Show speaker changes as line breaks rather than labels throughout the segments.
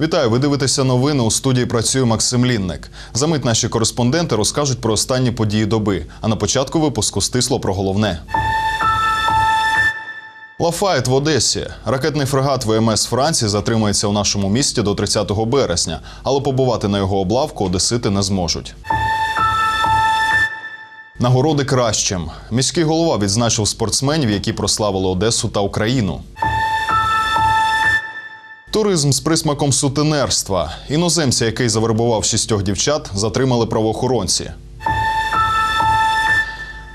Вітаю, ви дивитеся новини. У студії працює Максим Лінник. Замить наші кореспонденти розкажуть про останні події доби. А на початку випуску стисло про головне. Лафайт в Одесі. Ракетний фрегат ВМС Франції затримається у нашому місті до 30 березня, але побувати на його облавку одесити не зможуть. Нагороди кращим. Міський голова відзначив спортсменів, які прославили Одесу та Україну. Туризм з присмаком сутенерства. Іноземця, який завербував шістьох дівчат, затримали правоохоронці.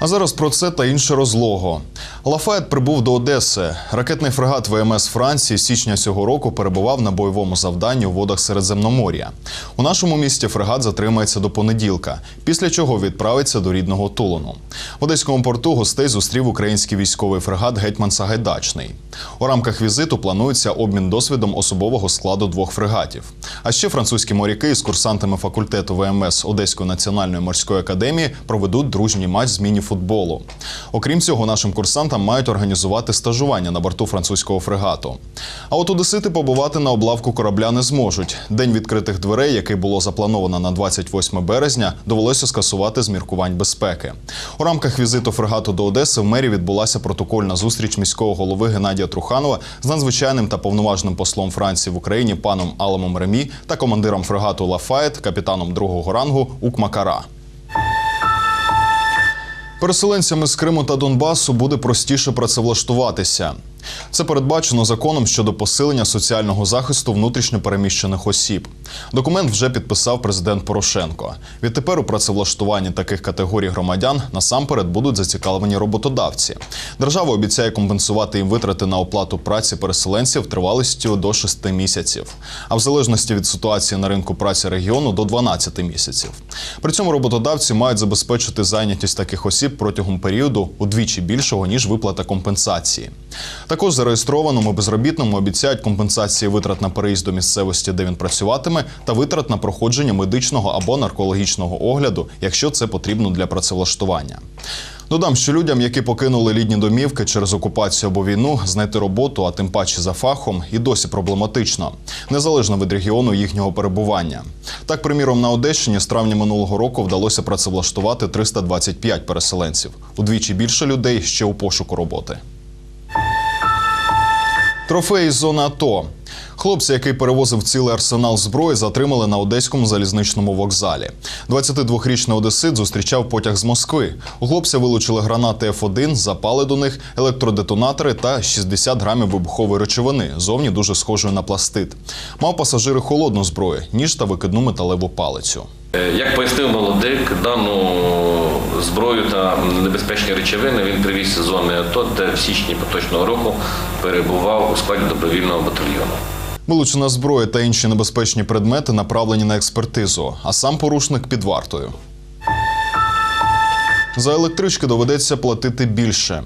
А зараз про це та інше розлого. Лафайет прибув до Одеси. Ракетний фрегат ВМС Франції січня цього року перебував на бойовому завданні у водах Середземномор'я. У нашому місті фрегат затримається до понеділка, після чого відправиться до рідного Тулону. В Одеському порту гостей зустрів український військовий фрегат Гетьман Сагайдачний. У рамках візиту планується обмін досвідом особового складу двох фрегатів. А ще французькі моряки з курсантами факультету ВМС Одеської національної морської академії проведуть дружній матч з міні-футболу. Окрім цього, нашим курсантам мають організувати стажування на борту французького фрегату. А от одесити побувати на облавку корабля не зможуть. День відкритих дверей, який було заплановано на 28 березня, довелося скасувати з міркувань безпеки. У рамках візиту фрегату до Одеси в мері відбулася протокольна зустріч міського голови Геннадія Труханова з надзвичайним та повноважним послом Франції в Україні паном Аламом Ремі та командиром фрегату Лафайет, капітаном другого рангу Ук Макара. Переселенцями з Криму та Донбасу буде простіше працевлаштуватися. Це передбачено законом щодо посилення соціального захисту внутрішньопереміщених осіб. Документ вже підписав президент Порошенко. Відтепер у працевлаштуванні таких категорій громадян насамперед будуть зацікавлені роботодавці. Держава обіцяє компенсувати їм витрати на оплату праці переселенців тривалістю до 6 місяців, а в залежності від ситуації на ринку праці регіону до 12 місяців. При цьому роботодавці мають забезпечити зайнятість таких осіб протягом періоду удвічі більшого ніж виплата компенсації. Також зареєстрованому безробітному обіцяють компенсації витрат на переїзд до місцевості, де він працюватиме, та витрат на проходження медичного або наркологічного огляду, якщо це потрібно для працевлаштування. Додам, що людям, які покинули літні домівки через окупацію або війну, знайти роботу, а тим паче за фахом, і досі проблематично, незалежно від регіону їхнього перебування. Так, приміром, на Одещині з травня минулого року вдалося працевлаштувати 325 переселенців. Удвічі більше людей ще у пошуку роботи. Трофеї з зони АТО. Хлопця, який перевозив цілий арсенал зброї, затримали на одеському залізничному вокзалі. 22-річний одесит зустрічав потяг з Москви. У хлопця вилучили гранати Ф1, запали до них, електродетонатори та 60 грамів вибухової речовини, зовні дуже схожої на пластит. Мав пасажири холодну зброю, ніж та викидну металеву палицю.
Е, Як пояснив молодик, дану зброю та небезпечні речовини він привіз з зони АТО, де в січні поточного року перебував у складі добровільного батальйону.
Вилучена зброя та інші небезпечні предмети направлені на експертизу, а сам порушник під вартою. За електрички доведеться платити більше.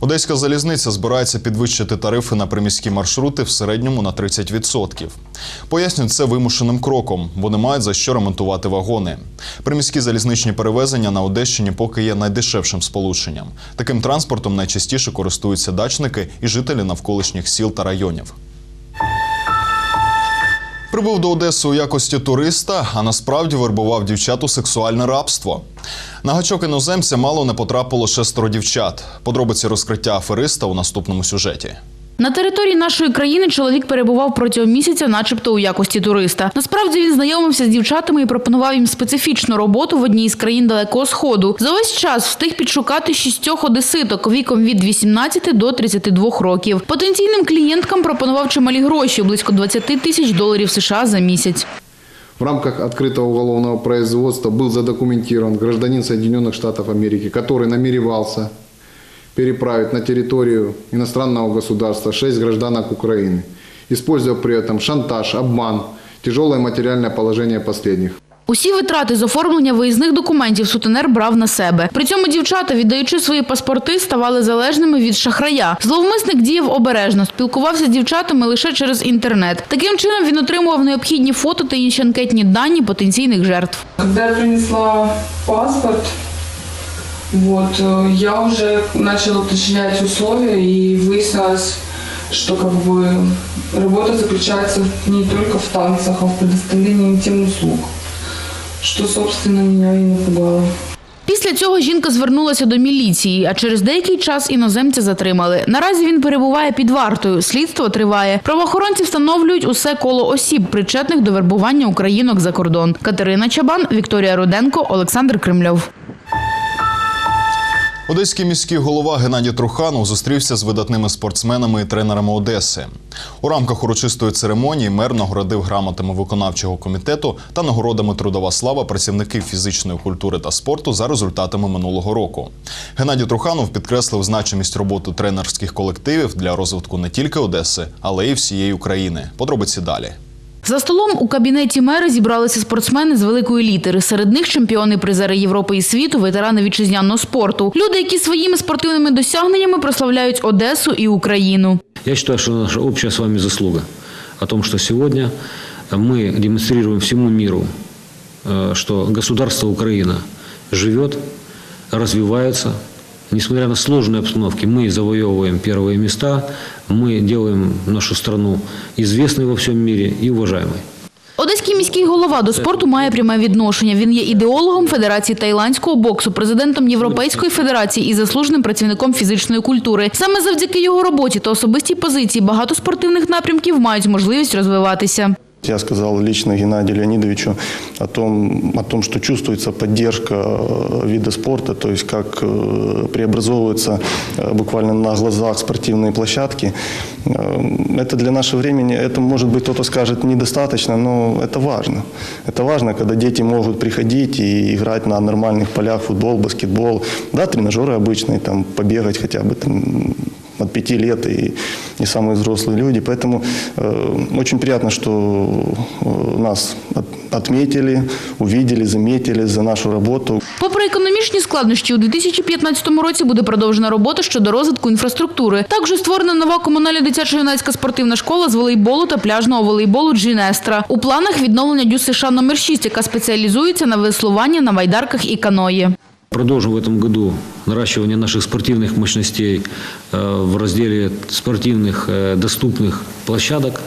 Одеська залізниця збирається підвищити тарифи на приміські маршрути в середньому на 30%. Пояснюють це вимушеним кроком, бо не мають за що ремонтувати вагони. Приміські залізничні перевезення на Одещині поки є найдешевшим сполученням. Таким транспортом найчастіше користуються дачники і жителі навколишніх сіл та районів. Прибув до Одеси у якості туриста, а насправді вербував дівчат у сексуальне рабство. На гачок іноземця мало не потрапило шестеро дівчат. Подробиці розкриття афериста у наступному сюжеті.
На території нашої країни чоловік перебував протягом місяця, начебто у якості туриста. Насправді він знайомився з дівчатами і пропонував їм специфічну роботу в одній із країн Далекого Сходу. За весь час встиг підшукати шістьох одеситок віком від 18 до 32 років. Потенційним клієнткам пропонував чималі гроші близько 20 тисяч доларів США за місяць.
В рамках открытого уголовного производства был задокументирован гражданин Соединенных Штатов Америки, который намеревался переправить на территорию иностранного государства шесть гражданок Украины, используя при этом шантаж, обман, тяжелое материальное положение последних.
Усі витрати з оформлення виїзних документів сутенер брав на себе. При цьому дівчата, віддаючи свої паспорти, ставали залежними від шахрая. Зловмисник діяв обережно, спілкувався з дівчатами лише через інтернет. Таким чином він отримував необхідні фото та інші анкетні дані потенційних жертв.
Когда я принесла паспорт, вот, э, я уже начала уточнять условия и выяснилось, что как бы работа заключается не только в танцах, а в предоставлении интимных услуг, что, собственно, меня и напугало.
Після цього жінка звернулася до міліції, а через деякий час іноземця затримали. Наразі він перебуває під вартою. Слідство триває. Правоохоронці встановлюють усе коло осіб, причетних до вербування українок за кордон. Катерина Чабан, Вікторія Руденко, Олександр Кремльов.
Одеський міський голова Геннадій Труханов зустрівся з видатними спортсменами і тренерами Одеси. У рамках урочистої церемонії мер нагородив грамотами виконавчого комітету та нагородами Трудова слава працівників фізичної культури та спорту за результатами минулого року. Геннадій Труханов підкреслив значимість роботи тренерських колективів для розвитку не тільки Одеси, але й всієї України. Подробиці далі.
За столом у кабінеті мера зібралися спортсмени з великої літери. Серед них чемпіони призери Європи і світу, ветерани вітчизняного спорту. Люди, які своїми спортивними досягненнями прославляють Одесу і Україну.
Я считаю, что наша общая с вами заслуга о том, что сегодня мы демонстрируем всему миру, э, что государство Украина живет, развивается Несмотря на сложные обстановки, мы завоевываем первые места, мы делаем нашу страну известной во всем мире и уважаемой.
Одеський міський голова до спорту має пряме відношення. Він є ідеологом Федерації тайландського боксу, президентом Європейської федерації і заслуженим працівником фізичної культури. Саме завдяки його роботі та особистій позиції багато спортивних напрямків мають можливість розвиватися.
Я сказал лично Геннадию Леонидовичу о том, о том, что чувствуется поддержка э, вида спорта, то есть как э, преобразовываются э, буквально на глазах спортивные площадки. Это для нашего времени, это может быть кто-то скажет недостаточно, но это важно. Это важно, когда дети могут приходить и играть на нормальных полях футбол, баскетбол, да, тренажеры обычные, там побегать хотя бы там, от пяти лет и, и самые взрослые люди. Поэтому э, очень приятно, что э, нас от- отметили, увидели, заметили за нашу работу.
Попри економічні складнощі, у 2015 році буде продовжена робота щодо розвитку інфраструктури. Також створена нова комунальна дитячо-юнацька спортивна школа з волейболу та пляжного волейболу «Джінестра». У планах відновлення ДЮС США номер 6, яка спеціалізується на веслуванні на байдарках і каної.
Продолжим в этом году наращивание наших спортивных мощностей э, в разделе спортивных э, доступных площадок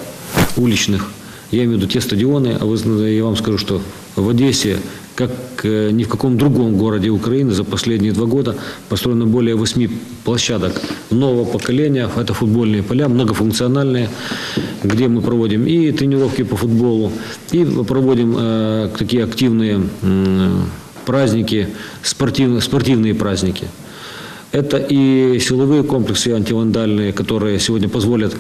уличных. Я имею в виду те стадионы, а я вам скажу, что в Одессе, как э, ни в каком другом городе Украины, за последние два года построено более восьми площадок нового поколения. Это футбольные поля, многофункциональные, где мы проводим и тренировки по футболу, и проводим такие активные праздники, спортивные, спортивные праздники. Это и силовые комплексы антивандальные, которые сегодня позволят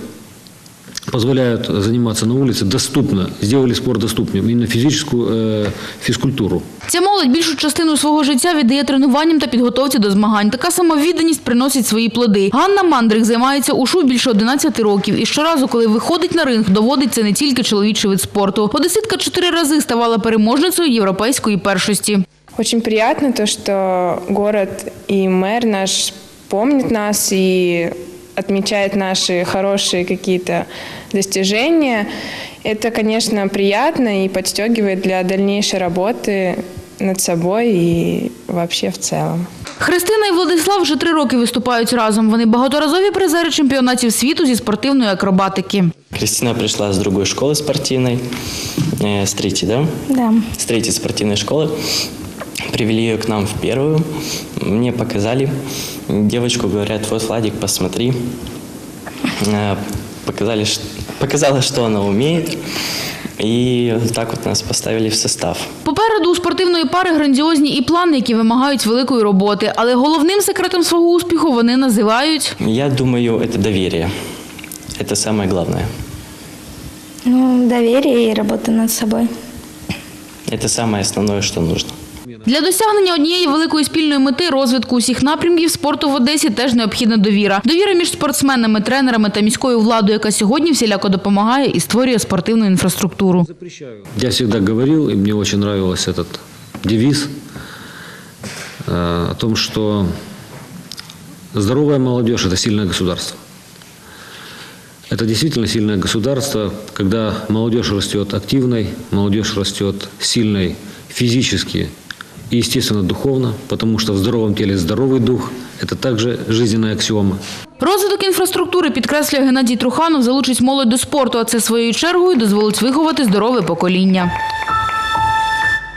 позволяют заниматься на улице доступно, сделали спорт доступным, именно физическую э, физкультуру.
Ця молодь більшу частину свого життя віддає тренуванням та підготовці до змагань. Така самовідданість приносить свої плоди. Ганна Мандрик займається ушу більше 11 років. І щоразу, коли виходить на ринг, доводить це не тільки чоловічий вид спорту. Одеситка чотири рази ставала переможницею європейської першості.
Очень приятно то, что город и мэр наш помнит нас и отмечает наши хорошие какие-то достижения. Это, конечно, приятно и подстегивает для дальнейшей работы над собой и вообще в целом.
Христина і Владислав вже три роки виступають разом. Вони багаторазові призери чемпіонатів світу зі спортивної акробатики.
Кристина пришла с другой школы спортивной, э, с третьей, да?
Да.
С третьей спортивной школы. Привели ее к нам в первую. Мне показали девочку, говорят, вот, Владик, посмотри. Э, Показали, ш- показала, что она умеет. И вот так вот нас поставили в состав.
Попереду у спортивної пари грандіозні і плани, які вимагають великої роботи. Але головним секретом свого успіху вони називають
Я думаю, это доверие. Это самое главное.
Ну, доверие и работа над собой.
Это самое основное, что нужно.
Для досягнення однієї великої спільної мети розвитку усіх напрямків спорту в Одесі теж необхідна довіра. Довіра між спортсменами, тренерами та міською владою, яка сьогодні всіляко допомагає і створює спортивну інфраструктуру.
Я всегда говорил, и мне очень нравился этот девиз э, о том, что здоровая молодежь – это сильное государство. Это действительно сильное государство, когда молодежь растет активной, молодежь растет сильной физически и, естественно, духовно, потому что в здоровом теле здоровый дух – это также жизненная аксиома.
Розвиток інфраструктури, підкреслює Геннадій Труханов, залучить молодь до спорту, а це своєю чергою дозволить виховати здорове покоління.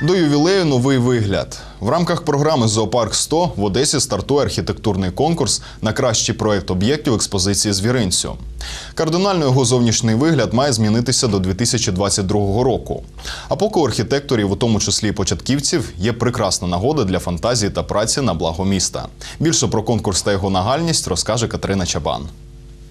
До ювілею новий вигляд. В рамках програми Зоопарк 100 в Одесі стартує архітектурний конкурс на кращий проєкт об'єктів експозиції звіринцю. Кардинально його зовнішній вигляд має змінитися до 2022 року. А поки у архітекторів, у тому числі і початківців, є прекрасна нагода для фантазії та праці на благо міста. Більше про конкурс та його нагальність розкаже Катерина Чабан.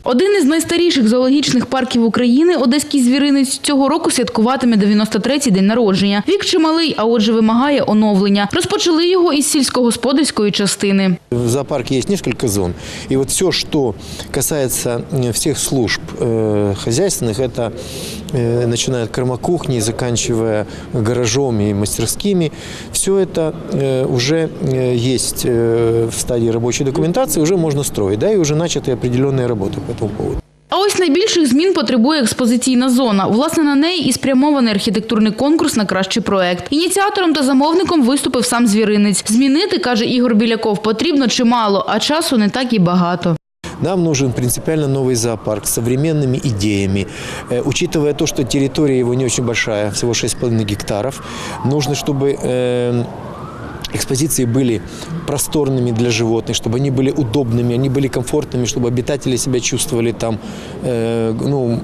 Один із найстаріших зоологічних парків України, Одеський звіринець, цього року святкуватиме 93-й день народження. Вік чималий, а отже вимагає оновлення. Розпочали його із сільськогосподарської частини.
В зоопарке есть несколько зон. И вот все, что касается э, всех служб э, хозяйственных, это э, начиная от кормокухни, и заканчивая гаражом и мастерскими, все это э, уже э, есть э, в стадии рабочей документации, уже можно строить, да, и уже начаты определенные работы по этому поводу.
А ось найбільших змін потребує експозиційна зона. Власне, на неї і спрямований архітектурний конкурс на кращий проект. Ініціатором та замовником виступив сам звіринець. Змінити, каже Ігор Біляков, потрібно чимало, а часу не так і багато.
Нам нужен принципиально новый зоопарк с современными идеями. Э, Учитывая то, что территория его не очень большая, всего 6,5 гектаров, нужно, чтобы э, экспозиции были просторными для животных, чтобы они были удобными, они были комфортными, чтобы обитатели себя чувствовали там, э, ну,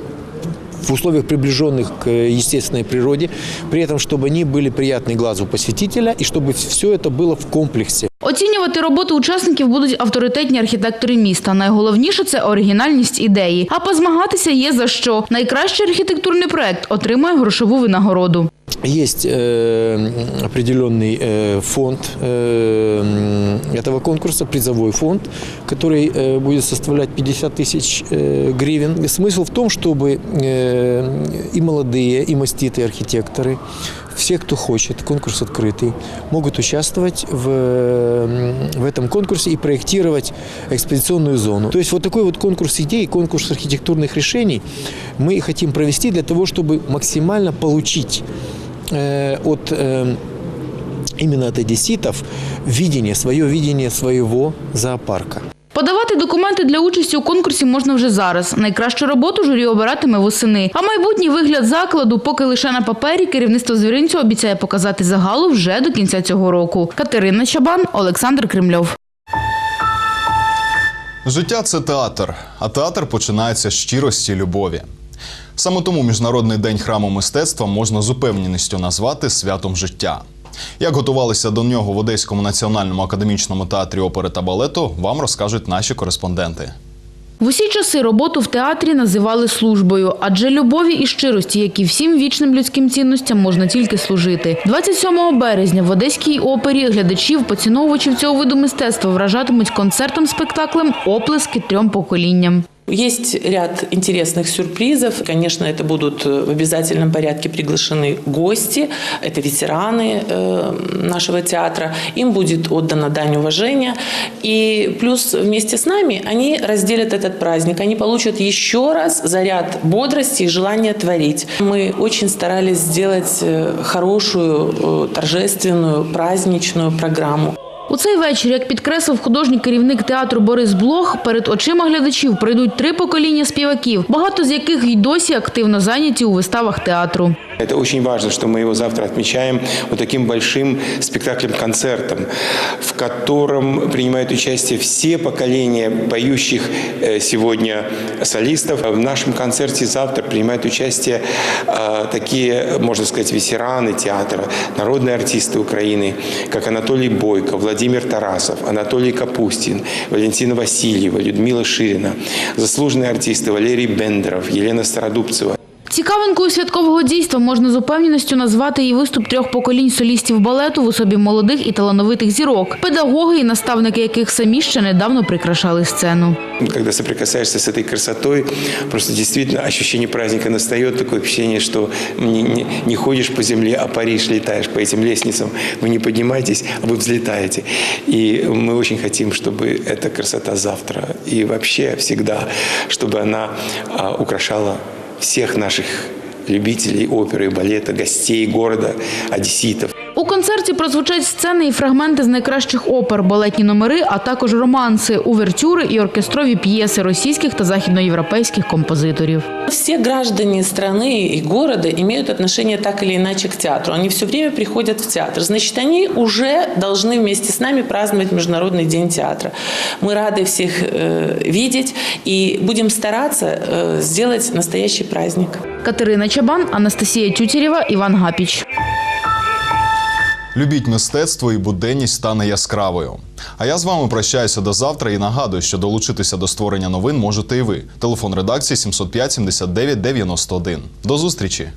в условиях, приближенных к естественной природе, при этом, чтобы они были приятны глазу посетителя и чтобы все это было в комплексе.
Оцінювати роботу учасників будуть авторитетні архітектори міста. Найголовніше це оригінальність ідеї. А позмагатися є за що. Найкращий архітектурний проект отримає грошову винагороду.
Есть э, определенный э, фонд э, м, этого конкурса, призовой фонд, который э, будет составлять 50 тысяч э, гривен. Смысл в том, чтобы э, и молодые, и маститые архитекторы, все, кто хочет, конкурс открытый, могут участвовать в, в этом конкурсе и проектировать экспозиционную зону. То есть вот такой вот конкурс идей, конкурс архитектурных решений мы хотим провести для того, чтобы максимально получить э, от э, именно от одесситов видение, свое видение своего зоопарка.
Подавати документи для участі у конкурсі можна вже зараз. Найкращу роботу журі обиратиме восени. А майбутній вигляд закладу, поки лише на папері, керівництво звіринцю обіцяє показати загалу вже до кінця цього року. Катерина Чабан, Олександр Кремльов.
Життя це театр, а театр починається з щирості любові. Саме тому Міжнародний день храму мистецтва можна з упевненістю назвати святом життя. Як готувалися до нього в Одеському національному академічному театрі опери та балету, вам розкажуть наші кореспонденти.
В усі часи роботу в театрі називали службою, адже любові і щирості, як і всім вічним людським цінностям, можна тільки служити. 27 березня в Одеській опері глядачів, поціновувачів цього виду мистецтва вражатимуть концертом-спектаклем оплески трьом поколінням.
Есть ряд интересных сюрпризов. Конечно, это будут в обязательном порядке приглашены гости. Это ветераны э, нашего театра. Им будет отдана дань уважения. И плюс вместе с нами они разделят этот праздник. Они получат еще раз заряд бодрости и желания творить. Мы очень старались сделать э, хорошую, э, торжественную, праздничную программу.
У цей вечір, як підкреслив художній керівник театру Борис Блох, перед очима глядачів прийдуть три покоління співаків, багато з яких й досі активно зайняті у виставах театру.
Это очень важно, что мы его завтра отмечаем вот таким большим спектаклем-концертом, в котором принимают участие все поколения поющих э, сегодня солистов. В нашем концерте завтра принимают участие э, такие, можно сказать, ветераны театра, народные артисты Украины, как Анатолий Бойко, Владимир Тарасов, Анатолий Капустин, Валентина Васильева, Людмила Ширина, заслуженные артисты Валерий Бендеров, Елена Стародубцева.
Цікавинкою святкового дійства можна з упевненістю назвати і виступ трьох поколінь солістів балету в особі молодих і талановитих зірок, педагоги і наставники яких самі ще недавно прикрашали сцену.
Когда соприкасаешься с этой красотой, просто действительно ощущение праздника настает, такое впечатление, что не, не- не ходишь по земле, а паришь, летаешь по этим лестницам. Вы не поднимаетесь, а вы взлетаете. И мы очень хотим, чтобы эта красота завтра и вообще всегда, чтобы она а, украшала всех наших любителей оперы и балета, гостей города, одесситов.
У концерті прозвучать сцени і фрагменти з найкращих опер, балетні номери, а також романси, увертюри і оркестрові п'єси російських та західноєвропейських композиторів.
Все граждане страны и города имеют отношение так или иначе к театру. Они все время приходят в театр. Значит, они уже должны вместе с нами праздновать Международный день театра. Мы рады всех э, видеть и будем стараться э, сделать настоящий праздник.
Катерина Чабан, Анастасія Тютєрєва, Іван Гапіч.
Любіть мистецтво і буденність стане яскравою. А я з вами прощаюся до завтра і нагадую, що долучитися до створення новин можете і ви. Телефон редакції 705 79 91. До зустрічі!